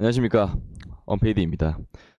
안녕하십니까. 언페이드입니다.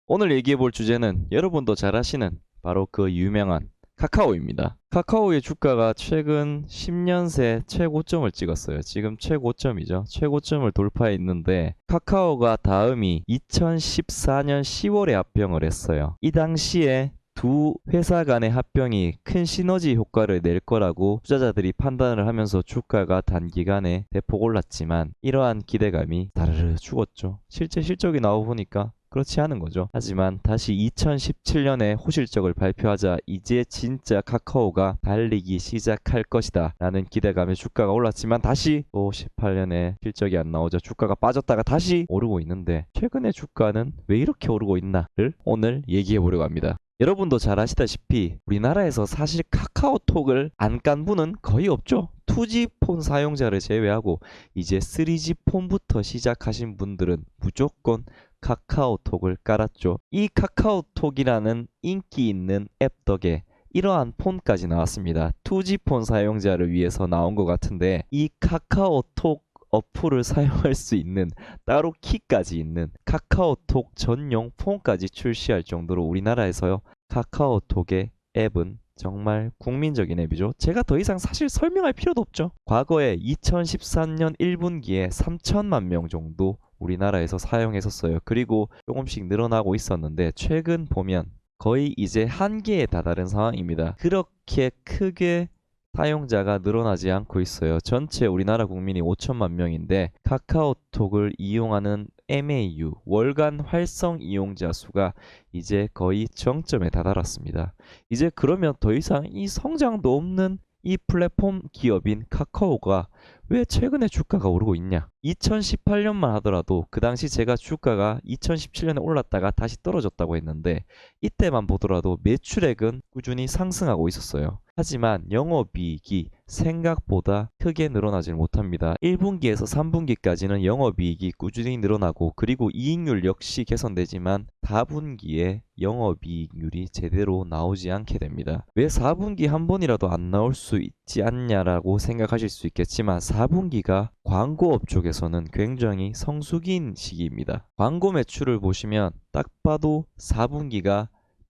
오늘 얘기해 볼 주제는 여러분도 잘 아시는 바로 그 유명한 카카오입니다. 카카오의 주가가 최근 10년 새 최고점을 찍었어요. 지금 최고점이죠. 최고점을 돌파해 있는데 카카오가 다음이 2014년 10월에 합병을 했어요. 이 당시에 두 회사 간의 합병이 큰 시너지 효과를 낼 거라고 투자자들이 판단을 하면서 주가가 단기간에 대폭 올랐지만 이러한 기대감이 다르르 죽었죠. 실제 실적이 나오고 보니까 그렇지 않은 거죠. 하지만 다시 2017년에 호실적을 발표하자 이제 진짜 카카오가 달리기 시작할 것이다 라는 기대감에 주가가 올랐지만 다시 또 18년에 실적이 안 나오자 주가가 빠졌다가 다시 오르고 있는데 최근에 주가는 왜 이렇게 오르고 있나를 오늘 얘기해 보려고 합니다. 여러분도 잘 아시다시피 우리나라에서 사실 카카오톡을 안 깐 분은 거의 없죠. 2G 폰 사용자를 제외하고 이제 3G 폰부터 시작하신 분들은 무조건 카카오톡을 깔았죠. 이 카카오톡이라는 인기 있는 앱 덕에 이러한 폰까지 나왔습니다. 2G 폰 사용자를 위해서 나온 것 같은데 이 카카오톡 어플을 사용할 수 있는 따로 키까지 있는 카카오톡 전용 폰까지 출시할 정도로 우리나라에서요 카카오톡의 앱은 정말 국민적인 앱이죠. 제가 더 이상 사실 설명할 필요도 없죠. 과거에 2013년 1분기에 3천만 명 정도 우리나라에서 사용했었어요. 그리고 조금씩 늘어나고 있었는데 최근 보면 거의 이제 한계에 다다른 상황입니다. 그렇게 크게 사용자가 늘어나지 않고 있어요. 전체 우리나라 국민이 5천만 명인데 카카오톡을 이용하는 MAU 월간 활성 이용자 수가 이제 거의 정점에 다다랐습니다. 이제 그러면 더 이상 이 성장도 없는 이 플랫폼 기업인 카카오가 왜 최근에 주가가 오르고 있냐? 2018년만 하더라도 그 당시 제가 주가가 2017년에 올랐다가 다시 떨어졌다고 했는데 이때만 보더라도 매출액은 꾸준히 상승하고 있었어요. 하지만 영업이익이 생각보다 크게 늘어나질 못합니다. 1분기에서 3분기까지는 영업이익이 꾸준히 늘어나고 그리고 이익률 역시 개선되지만 4분기에 영업이익률이 제대로 나오지 않게 됩니다. 왜 4분기 한 번이라도 안 나올 수 있지 않냐라고 생각하실 수 있겠지만 4분기가 광고업 쪽에서는 굉장히 성수기인 시기입니다. 광고 매출을 보시면 딱 봐도 4분기가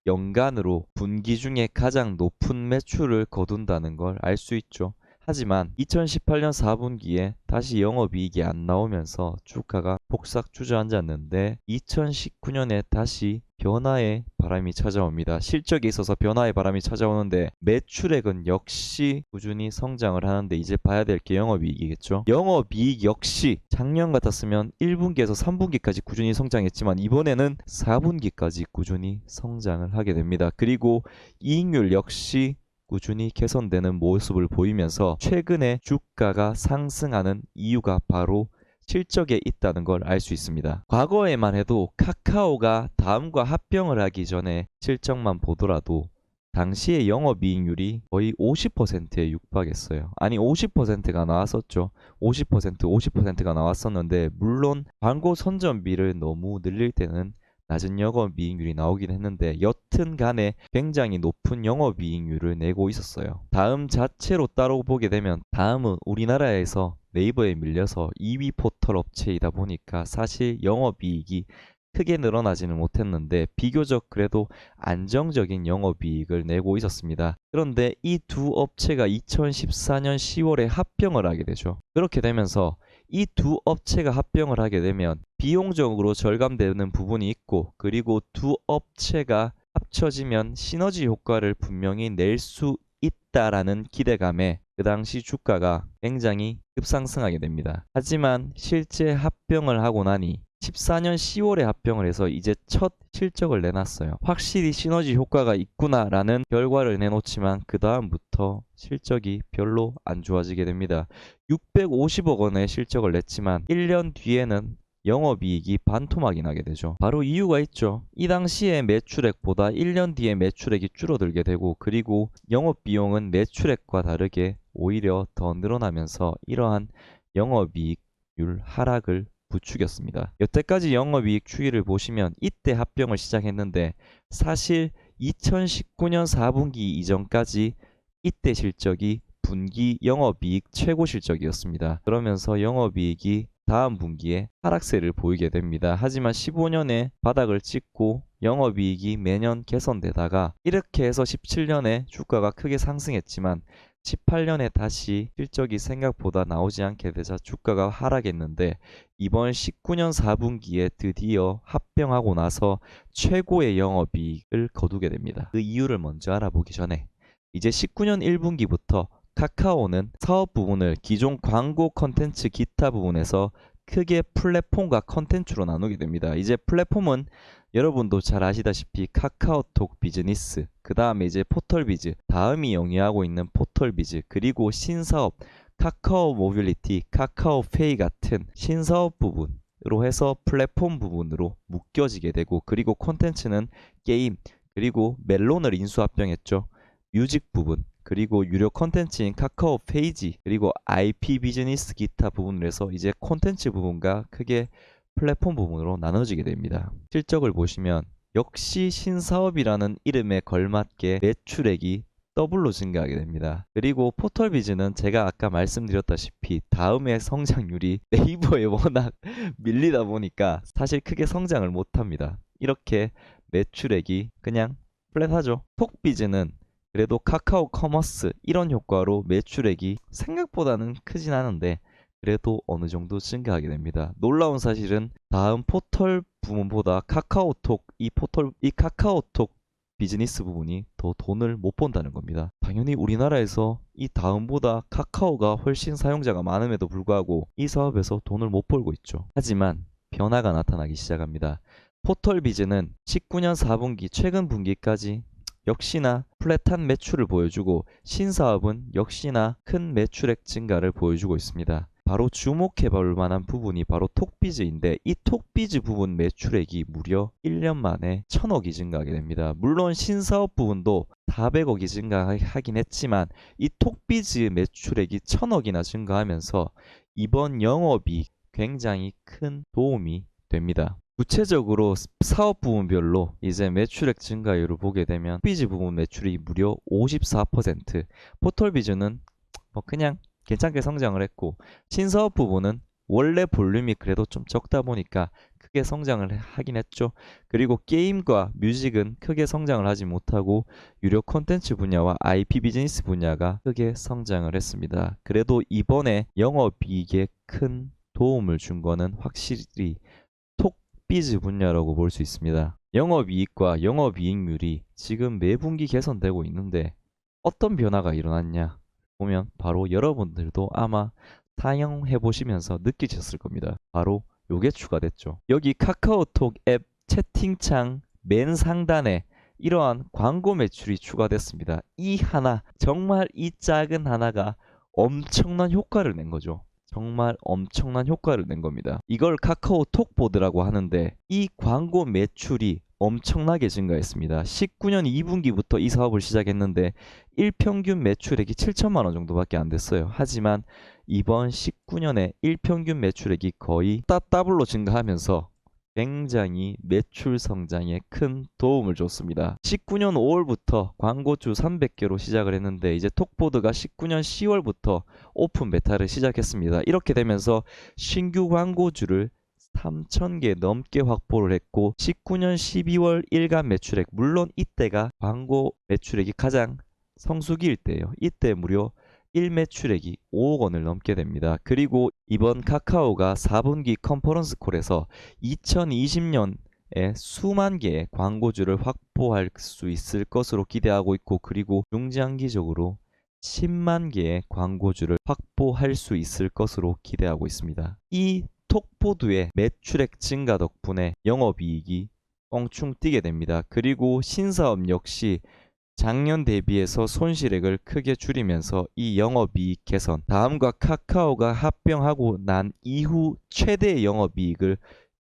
연간으로 분기 중에 가장 높은 매출을 거둔다는 걸 알 수 있죠. 하지만 2018년 4분기에 다시 영업이익이 안 나오면서 주가가 폭삭 주저앉았는데 2019년에 다시 변화의 바람이 찾아옵니다. 실적에 있어서 변화의 바람이 찾아오는데 매출액은 역시 꾸준히 성장을 하는데 이제 봐야 될 게 영업이익이겠죠. 영업이익 역시 작년 같았으면 1분기에서 3분기까지 꾸준히 성장했지만 이번에는 4분기까지 꾸준히 성장을 하게 됩니다. 그리고 이익률 역시 꾸준히 개선되는 모습을 보이면서 최근에 주가가 상승하는 이유가 바로 실적에 있다는 걸 알 수 있습니다. 과거에만 해도 카카오가 다음과 합병을 하기 전에 실적만 보더라도 당시의 영업이익률이 거의 50%에 육박했어요. 아니 50%가 나왔었죠. 50% 50%가 나왔었는데 물론 광고 선전비를 너무 늘릴 때는 낮은 영업이익률이 나오긴 했는데 여튼 간에 굉장히 높은 영업이익률을 내고 있었어요. 다음 자체로 따로 보게 되면 다음은 우리나라에서 네이버에 밀려서 2위 포털 업체이다 보니까 사실 영업이익이 크게 늘어나지는 못했는데 비교적 그래도 안정적인 영업이익을 내고 있었습니다. 그런데 이 두 업체가 2014년 10월에 합병을 하게 되죠. 그렇게 되면서 이 두 업체가 합병을 하게 되면 비용적으로 절감되는 부분이 있고 그리고 두 업체가 합쳐지면 시너지 효과를 분명히 낼 수 있다라는 기대감에 그 당시 주가가 굉장히 급상승하게 됩니다. 하지만 실제 합병을 하고 나니 14년 10월에 합병을 해서 이제 첫 실적을 내놨어요. 확실히 시너지 효과가 있구나라는 결과를 내놓지만 그 다음부터 실적이 별로 안 좋아지게 됩니다. 650억 원의 실적을 냈지만 1년 뒤에는 영업이익이 반토막이 나게 되죠. 바로 이유가 있죠. 이 당시에 매출액보다 1년 뒤에 매출액이 줄어들게 되고 그리고 영업비용은 매출액과 다르게 오히려 더 늘어나면서 이러한 영업이익률 하락을 부추겼습니다. 여태까지 영업이익 추이를 보시면 이때 합병을 시작했는데 사실 2019년 4분기 이전까지 이때 실적이 분기 영업이익 최고 실적이었습니다. 그러면서 영업이익이 다음 분기에 하락세를 보이게 됩니다. 하지만 15년에 바닥을 찍고 영업이익이 매년 개선되다가 이렇게 해서 17년에 주가가 크게 상승했지만 18년에 다시 실적이 생각보다 나오지 않게 되자 주가가 하락했는데 이번 19년 4분기에 드디어 합병하고 나서 최고의 영업이익을 거두게 됩니다. 그 이유를 먼저 알아보기 전에 이제 19년 1분기부터 카카오는 사업 부분을 기존 광고 컨텐츠 기타 부분에서 크게 플랫폼과 컨텐츠로 나누게 됩니다. 이제 플랫폼은 여러분도 잘 아시다시피 카카오톡 비즈니스, 그 다음에 이제 포털비즈, 다음이 영위하고 있는 포 털비즈, 그리고 신사업, 카카오 모빌리티, 카카오 페이 같은 신사업 부분 으로 해서 플랫폼 부분으로 묶여지게 되고, 그리고 콘텐츠는 게임, 그리고 멜론을 인수 합병했죠. 뮤직 부분, 그리고 유료 콘텐츠인 카카오 페이지, 그리고 IP 비즈니스 기타 부분을 해서 이제 콘텐츠 부분과 크게 플랫폼 부분으로 나눠지게 됩니다. 실적을 보시면 역시 신사업이라는 이름에 걸맞게 매출액이 더블로 증가하게 됩니다. 그리고 포털비즈는 제가 아까 말씀드렸다시피 다음의 성장률이 네이버에 워낙 밀리다 보니까 사실 크게 성장을 못합니다. 이렇게 매출액이 그냥 플랫하죠. 톡비즈는 그래도 카카오 커머스 이런 효과로 매출액이 생각보다는 크진 않은데 그래도 어느 정도 증가하게 됩니다. 놀라운 사실은 다음 포털 부문보다 카카오톡 이 포털 이 카카오톡 비즈니스 부분이 더 돈을 못 번다는 겁니다. 당연히 우리나라에서 이 다음보다 카카오가 훨씬 사용자가 많음에도 불구하고 이 사업에서 돈을 못 벌고 있죠. 하지만 변화가 나타나기 시작합니다. 포털 비즈는 19년 4분기 최근 분기까지 역시나 플랫한 매출을 보여주고 신사업은 역시나 큰 매출액 증가를 보여주고 있습니다. 바로 주목해 볼 만한 부분이 바로 톡비즈인데 이 톡비즈 부분 매출액이 무려 1년 만에 1000억이 증가하게 됩니다. 물론 신사업 부분도 400억이 증가하긴 했지만 이 톡비즈 매출액이 1000억이나 증가하면서 이번 영업이 굉장히 큰 도움이 됩니다. 구체적으로 사업 부분별로 이제 매출액 증가율을 보게 되면 비즈 부분 매출이 무려 54%, 포털비즈는 뭐 그냥 괜찮게 성장을 했고 신사업 부분은 원래 볼륨이 그래도 좀 적다 보니까 크게 성장을 하긴 했죠. 그리고 게임과 뮤직은 크게 성장을 하지 못하고 유료 콘텐츠 분야와 IP 비즈니스 분야가 크게 성장을 했습니다. 그래도 이번에 영업이익에 큰 도움을 준 거는 확실히 톡비즈 분야라고 볼 수 있습니다. 영업이익과 영업이익률이 지금 매 분기 개선되고 있는데 어떤 변화가 일어났냐? 보면 바로 여러분들도 아마 사용해 보시면서 느끼셨을 겁니다. 바로 요게 추가됐죠. 여기 카카오톡 앱 채팅창 맨 상단에 이러한 광고 매출이 추가됐습니다. 이 하나, 정말 이 작은 하나가 엄청난 효과를 낸 거죠. 정말 엄청난 효과를 낸 겁니다. 이걸 카카오톡 보드라고 하는데 이 광고 매출이 엄청나게 증가했습니다. 19년 2분기부터 이 사업을 시작했는데 일평균 매출액이 7천만 원 정도밖에 안 됐어요. 하지만 이번 19년에 일평균 매출액이 거의 따따블로 증가하면서 굉장히 매출 성장에 큰 도움을 줬습니다. 19년 5월부터 광고주 300개로 시작을 했는데 이제 톡보드가 19년 10월부터 오픈 베타를 시작했습니다. 이렇게 되면서 신규 광고주를 3,000개 넘게 확보를 했고 19년 12월 일간 매출액 물론 이때가 광고 매출액이 가장 성수기일 때예요. 이때 무려 1매출액이 5억 원을 넘게 됩니다. 그리고 이번 카카오가 4분기 컨퍼런스 콜에서 2020년에 수만 개의 광고주를 확보할 수 있을 것으로 기대하고 있고 그리고 중장기적으로 10만 개의 광고주를 확보할 수 있을 것으로 기대하고 있습니다. 이 톡보드의 매출액 증가 덕분에 영업이익이 껑충 뛰게 됩니다. 그리고 신사업 역시 작년 대비해서 손실액을 크게 줄이면서 이 영업이익 개선, 다음과 카카오가 합병하고 난 이후 최대의 영업이익을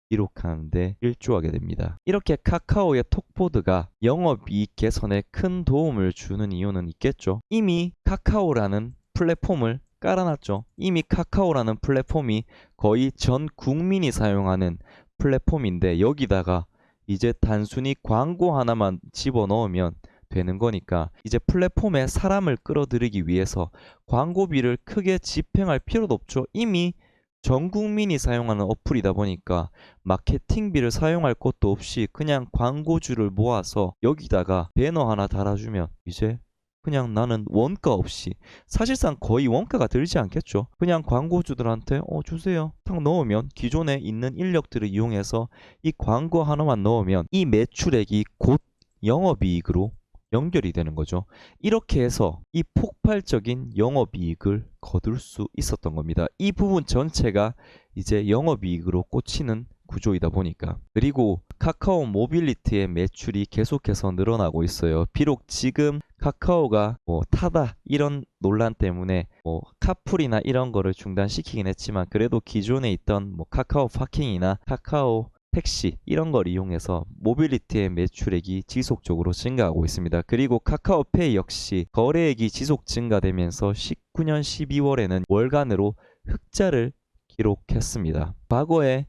기록하는데 일조하게 됩니다. 이렇게 카카오의 톡보드가 영업이익 개선에 큰 도움을 주는 이유는 있겠죠. 이미 카카오라는 플랫폼을 깔아놨죠. 이미 카카오라는 플랫폼이 거의 전 국민이 사용하는 플랫폼인데 여기다가 이제 단순히 광고 하나만 집어넣으면 되는 거니까 이제 플랫폼에 사람을 끌어들이기 위해서 광고비를 크게 집행할 필요도 없죠. 이미 전 국민이 사용하는 어플이다 보니까 마케팅비를 사용할 것도 없이 그냥 광고주를 모아서 여기다가 배너 하나 달아주면 이제 그냥 나는 원가 없이 사실상 거의 원가가 들지 않겠죠. 그냥 광고주들한테 어 주세요. 탁 넣으면 기존에 있는 인력들을 이용해서 이 광고 하나만 넣으면 이 매출액이 곧 영업이익으로 연결이 되는 거죠. 이렇게 해서 이 폭발적인 영업이익을 거둘 수 있었던 겁니다. 이 부분 전체가 이제 영업이익으로 꽂히는 구조이다 보니까 그리고 카카오 모빌리티의 매출이 계속해서 늘어나고 있어요. 비록 지금 카카오가 뭐 타다 이런 논란 때문에 뭐 카풀이나 이런 거를 중단시키긴 했지만 그래도 기존에 있던 뭐 카카오 파킹이나 카카오 택시 이런 걸 이용해서 모빌리티의 매출액이 지속적으로 증가하고 있습니다. 그리고 카카오페이 역시 거래액이 지속 증가되면서 19년 12월에는 월간으로 흑자를 기록했습니다. 과거에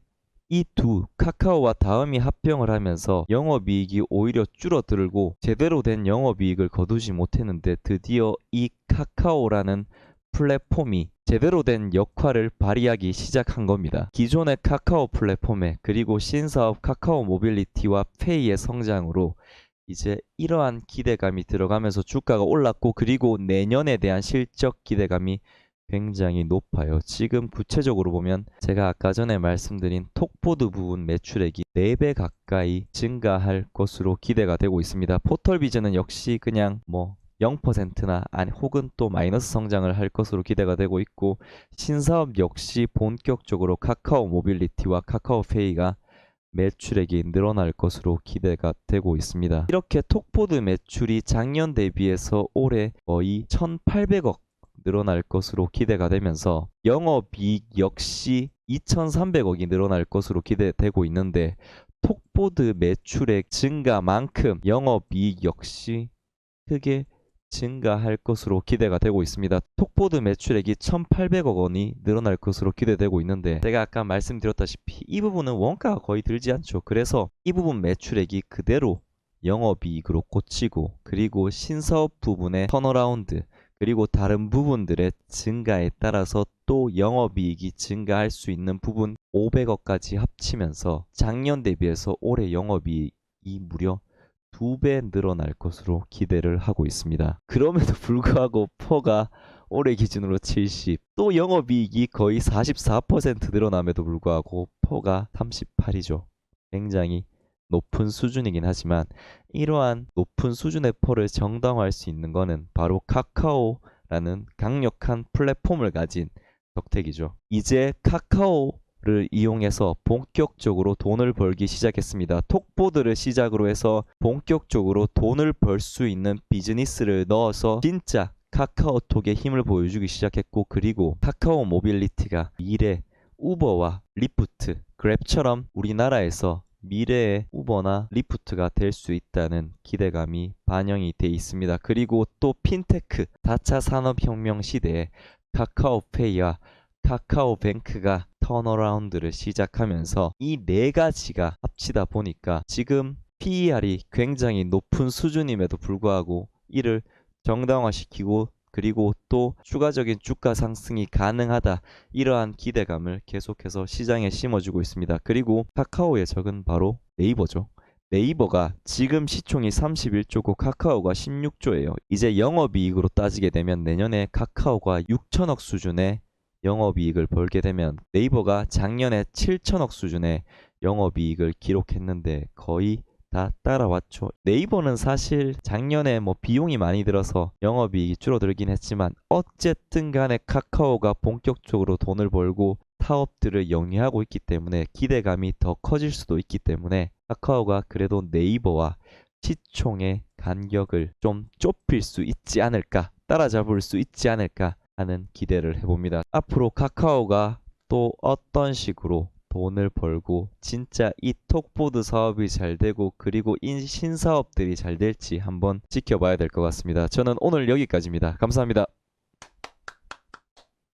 이 두 카카오와 다음이 합병을 하면서 영업이익이 오히려 줄어들고 제대로 된 영업이익을 거두지 못했는데 드디어 이 카카오라는 플랫폼이 제대로 된 역할을 발휘하기 시작한 겁니다. 기존의 카카오 플랫폼에 그리고 신사업 카카오 모빌리티와 페이의 성장으로 이제 이러한 기대감이 들어가면서 주가가 올랐고 그리고 내년에 대한 실적 기대감이 굉장히 높아요. 지금 구체적으로 보면 제가 아까 전에 말씀드린 톡보드 부분 매출액이 4배 가까이 증가할 것으로 기대가 되고 있습니다. 포털비전은 역시 그냥 뭐 0%나 아니 혹은 또 마이너스 성장을 할 것으로 기대가 되고 있고 신사업 역시 본격적으로 카카오 모빌리티와 카카오페이가 매출액이 늘어날 것으로 기대가 되고 있습니다. 이렇게 톡보드 매출이 작년 대비해서 올해 거의 1,800억 늘어날 것으로 기대가 되면서 영업이익 역시 2,300억이 늘어날 것으로 기대되고 있는데 톡보드 매출액 증가만큼 영업이익 역시 크게 증가할 것으로 기대가 되고 있습니다. 톡보드 매출액이 1,800억 원이 늘어날 것으로 기대되고 있는데 제가 아까 말씀드렸다시피 이 부분은 원가가 거의 들지 않죠. 그래서 이 부분 매출액이 그대로 영업이익으로 꽂히고 그리고 신사업 부분의 턴어라운드 그리고 다른 부분들의 증가에 따라서 또 영업이익이 증가할 수 있는 부분 500억까지 합치면서 작년 대비해서 올해 영업이익이 무려 두배 늘어날 것으로 기대를 하고 있습니다. 그럼에도 불구하고 퍼가 올해 기준으로 70, 또 영업이익이 거의 44% 늘어남에도 불구하고 퍼가 38이죠. 굉장히 높은 수준이긴 하지만 이러한 높은 수준의 퍼를 정당화할 수 있는 것은 바로 카카오라는 강력한 플랫폼을 가진 덕택이죠. 이제 카카오를 이용해서 본격적으로 돈을 벌기 시작했습니다. 톡보드를 시작으로 해서 본격적으로 돈을 벌 수 있는 비즈니스를 넣어서 진짜 카카오톡의 힘을 보여주기 시작했고 그리고 카카오 모빌리티가 미래 우버와 리프트, 그랩처럼 우리나라에서 미래의 우버나 리프트가 될 수 있다는 기대감이 반영이 돼 있습니다. 그리고 또 핀테크 4차 산업혁명 시대에 카카오페이와 카카오뱅크가 턴어라운드를 시작하면서 이 네 가지가 합치다 보니까 지금 PER이 굉장히 높은 수준임에도 불구하고 이를 정당화시키고 그리고 또 추가적인 주가 상승이 가능하다 이러한 기대감을 계속해서 시장에 심어주고 있습니다. 그리고 카카오의 적은 바로 네이버죠. 네이버가 지금 시총이 31조고 카카오가 16조예요. 이제 영업이익으로 따지게 되면 내년에 카카오가 6천억 수준의 영업이익을 벌게 되면 네이버가 작년에 7천억 수준의 영업이익을 기록했는데 거의 다 따라왔죠. 네이버는 사실 작년에 뭐 비용이 많이 들어서 영업이익이 줄어들긴 했지만 어쨌든 간에 카카오가 본격적으로 돈을 벌고 사업들을 영위하고 있기 때문에 기대감이 더 커질 수도 있기 때문에 카카오가 그래도 네이버와 시총의 간격을 좀 좁힐 수 있지 않을까 따라잡을 수 있지 않을까 하는 기대를 해봅니다. 앞으로 카카오가 또 어떤 식으로 돈을 벌고 진짜 이 톡보드 사업이 잘 되고 그리고 인 신사업들이 잘 될지 한번 지켜봐야 될 것 같습니다. 저는 오늘 여기까지입니다. 감사합니다.